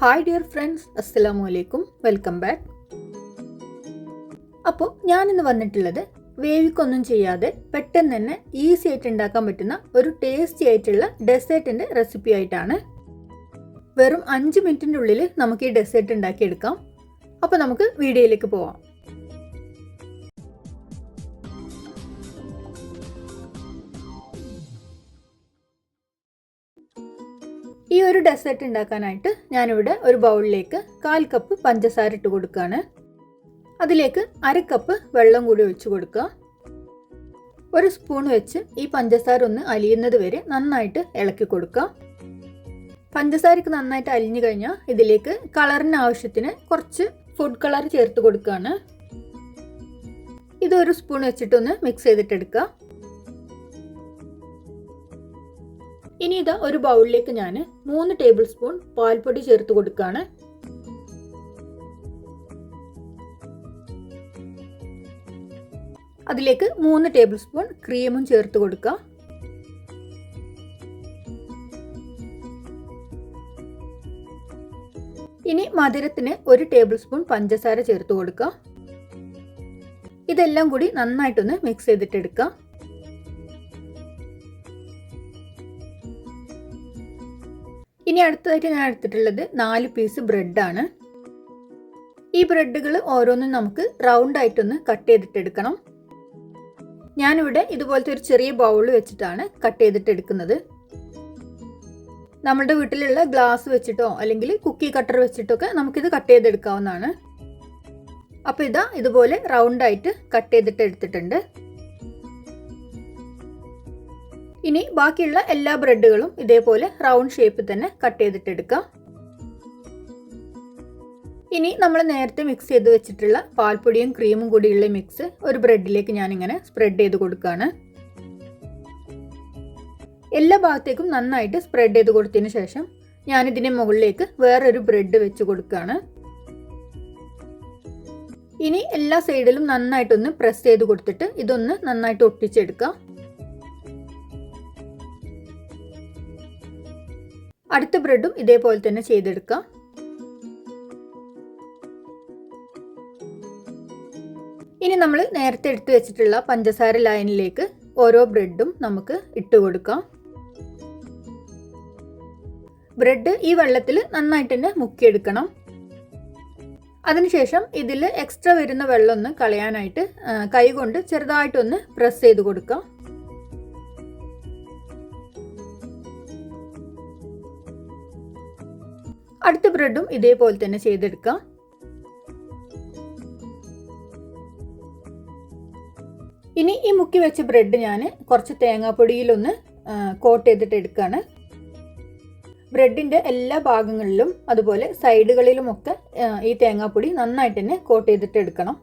Hi dear friends അസ്സലാമു അലൈക്കും welcome back അപ്പോൾ ഞാനിന്ന് വന്നിട്ടുള്ളത് വേവിക്കൊന്നും ചെയ്യാതെ പെട്ടെന്ന് തന്നെ ഈസി ആയിട്ട് ഉണ്ടാക്കാൻ പറ്റുന്ന ഒരു ടേസ്റ്റി ആയിട്ടുള്ള ഡെസേർട്ടിന്റെ റെസിപ്പി ആയിട്ടാണ്. വെറും അഞ്ച് മിനിറ്റിന്റെ ഉള്ളിൽ നമുക്ക് ഈ ഡെസേർട്ട് ഉണ്ടാക്കിയെടുക്കാം. അപ്പോൾ നമുക്ക് വീഡിയോയിലേക്ക് പോവാം. ഈ ഒരു ഡെസേർട്ട് ഉണ്ടാക്കാനായിട്ട് ഞാനിവിടെ ഒരു ബൗളിലേക്ക് കാൽ കപ്പ് പഞ്ചസാര ഇട്ട് കൊടുക്കുകയാണ്. അതിലേക്ക് അര കപ്പ് വെള്ളം കൂടി ഒഴിച്ച് കൊടുക്കുക. ഒരു സ്പൂൺ വെച്ച് ഈ പഞ്ചസാര ഒന്ന് അലിയുന്നത് വരെ നന്നായിട്ട് ഇളക്കി കൊടുക്കുക. പഞ്ചസാരക്ക് നന്നായിട്ട് അലിഞ്ഞു കഴിഞ്ഞാൽ ഇതിലേക്ക് കളറിന് ആവശ്യത്തിന് കുറച്ച് ഫുഡ് കളർ ചേർത്ത് കൊടുക്കുകയാണ്. ഇതൊരു സ്പൂൺ വെച്ചിട്ടൊന്ന് മിക്സ് ചെയ്തിട്ടെടുക്കുക. ഇനി ഇത് ഒരു ബൗളിലേക്ക് ഞാൻ മൂന്ന് ടേബിൾ സ്പൂൺ പാൽപ്പൊടി ചേർത്ത് കൊടുക്കുകയാണ് അതിലേക്ക് മൂന്ന് ടേബിൾ സ്പൂൺ ക്രീമും ചേർത്ത് കൊടുക്കുക ഇനി മധുരത്തിന് ഒരു ടേബിൾ സ്പൂൺ പഞ്ചസാര ചേർത്ത് കൊടുക്കുക ഇതെല്ലാം കൂടി നന്നായിട്ടൊന്ന് മിക്സ് ചെയ്തിട്ടെടുക്കുക ഇനി അടുത്തതായിട്ട് ഞാൻ എടുത്തിട്ടുള്ളത് നാല് പീസ് ബ്രെഡാണ് ഈ ബ്രെഡുകൾ ഓരോന്നും നമുക്ക് റൗണ്ട് ആയിട്ടൊന്ന് കട്ട് ചെയ്തിട്ടെടുക്കണം. ഞാനിവിടെ ഇതുപോലത്തെ ഒരു ചെറിയ ബൗൾ വെച്ചിട്ടാണ് കട്ട് ചെയ്തിട്ട് എടുക്കുന്നത് നമ്മുടെ വീട്ടിലുള്ള ഗ്ലാസ് വെച്ചിട്ടോ അല്ലെങ്കിൽ കുക്കി കട്ടർ വെച്ചിട്ടൊക്കെ നമുക്കിത് കട്ട് ചെയ്തെടുക്കാവുന്നതാണ്. അപ്പോൾ ഇതാ ഇതുപോലെ റൗണ്ട് ആയിട്ട് കട്ട് ചെയ്തിട്ട് എടുത്തിട്ടുണ്ട് ഇനി ബാക്കിയുള്ള എല്ലാ ബ്രെഡുകളും ഇതേപോലെ റൗണ്ട് ഷേപ്പിൽ തന്നെ കട്ട് ചെയ്തിട്ടെടുക്കാം ഇനി നമ്മൾ നേരത്തെ മിക്സ് ചെയ്ത് വെച്ചിട്ടുള്ള പാൽപ്പൊടിയും ക്രീമും കൂടിയുള്ള മിക്സ് ഒരു ബ്രെഡിലേക്ക് ഞാനിങ്ങനെ സ്പ്രെഡ് ചെയ്ത് കൊടുക്കുകയാണ്. എല്ലാ ഭാഗത്തേക്കും നന്നായിട്ട് സ്പ്രെഡ് ചെയ്ത് കൊടുത്തതിന് ശേഷം ഞാനിതിന്റെ മുകളിലേക്ക് വേറൊരു ബ്രെഡ് വെച്ച് കൊടുക്കുകയാണ്. ഇനി എല്ലാ സൈഡിലും നന്നായിട്ടൊന്ന് പ്രസ് ചെയ്ത് കൊടുത്തിട്ട് ഇതൊന്ന് നന്നായിട്ട് ഒട്ടിച്ചെടുക്കാം. അടുത്ത ബ്രെഡും ഇതേപോലെ തന്നെ ചെയ്തെടുക്കാം. ഇനി നമ്മൾ നേരത്തെ എടുത്തു വെച്ചിട്ടുള്ള പഞ്ചസാര ലൈനിലേക്ക് ഓരോ ബ്രെഡും നമുക്ക് ഇട്ട് കൊടുക്കാം. ബ്രെഡ് ഈ വെള്ളത്തിൽ നന്നായിട്ട് തന്നെ മുക്കിയെടുക്കണം. അതിനുശേഷം ഇതിൽ എക്സ്ട്രാ വരുന്ന വെള്ളമൊന്ന് കളയാനായിട്ട് കൈ കൊണ്ട് ചെറുതായിട്ടൊന്ന് പ്രസ് ചെയ്ത് കൊടുക്കാം. അടുത്ത ബ്രെഡും ഇതേപോലെ തന്നെ ചെയ്തെടുക്കാം. ഇനി ഈ മുക്കി വെച്ച ബ്രെഡ് ഞാൻ കുറച്ച് തേങ്ങാപ്പൊടിയിലൊന്ന് കോട്ട് ചെയ്തിട്ട് എടുക്കുകയാണ് ബ്രെഡിന്റെ എല്ലാ ഭാഗങ്ങളിലും അതുപോലെ സൈഡുകളിലുമൊക്കെ ഈ തേങ്ങാപ്പൊടി നന്നായിട്ട് തന്നെ കോട്ട് ചെയ്തിട്ട് എടുക്കണം.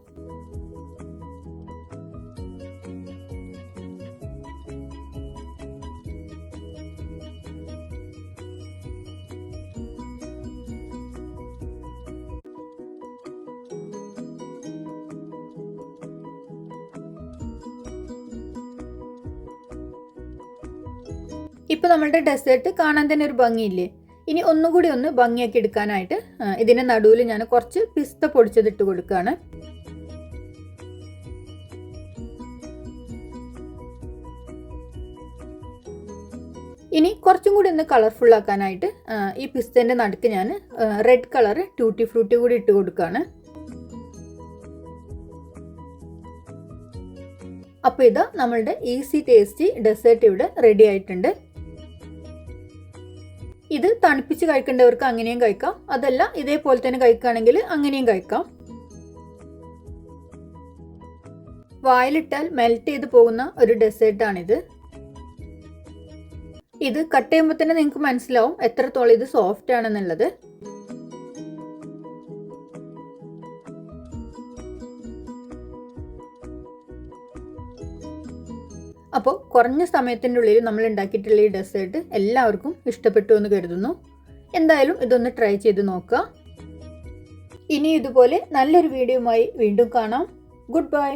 ഇപ്പോൾ നമ്മളുടെ ഡെസേർട്ട് കാണാൻ തന്നെ ഒരു ഭംഗിയില്ലേ? ഇനി ഒന്നുകൂടി ഒന്ന് ഭംഗിയാക്കി എടുക്കാനായിട്ട് ഇതിന്റെ നടുവിൽ ഞാൻ കുറച്ച് പിസ്ത പൊടിച്ചതിട്ട് കൊടുക്കുകയാണ്. ഇനി കുറച്ചും കൂടി ഒന്ന് കളർഫുൾ ആക്കാനായിട്ട് ഈ പിസ്തേന്റെ നടുക്ക് ഞാൻ റെഡ് കളർ ട്യൂട്ടി ഫ്രൂട്ടി കൂടി ഇട്ട് കൊടുക്കുകയാണ്. അപ്പോൾ ഇതാ നമ്മളുടെ ഈസി ടേസ്റ്റി ഡെസേർട്ട് ഇവിടെ റെഡി ആയിട്ടുണ്ട്. ഇത് തണുപ്പിച്ച് കഴിക്കേണ്ടവർക്ക് അങ്ങനെയും കഴിക്കാം. അതല്ല ഇതേപോലെ തന്നെ കഴിക്കുകയാണെങ്കിൽ അങ്ങനെയും കഴിക്കാം. വായിലിട്ടാൽ മെൽറ്റ് ചെയ്ത് പോകുന്ന ഒരു ഡെസേർട്ടാണിത് ഇത് കട്ട് ചെയ്യുമ്പോൾ തന്നെ നിങ്ങൾക്ക് മനസ്സിലാവും എത്രത്തോളം ഇത് സോഫ്റ്റ് ആണെന്നുള്ളത്. അപ്പോൾ കുറഞ്ഞ സമയത്തിന്റെ ഉള്ളിൽ നമ്മൾ ഉണ്ടാക്കിയിട്ടുള്ള ഈ ഡെസേർട്ട് എല്ലാവർക്കും ഇഷ്ടപ്പെട്ടു എന്ന് കരുതുന്നു. എന്തായാലും ഇതൊന്ന് ട്രൈ ചെയ്ത് നോക്കുക. ഇനി ഇതുപോലെ നല്ലൊരു വീഡിയോയുമായി വീണ്ടും കാണാം. Good bye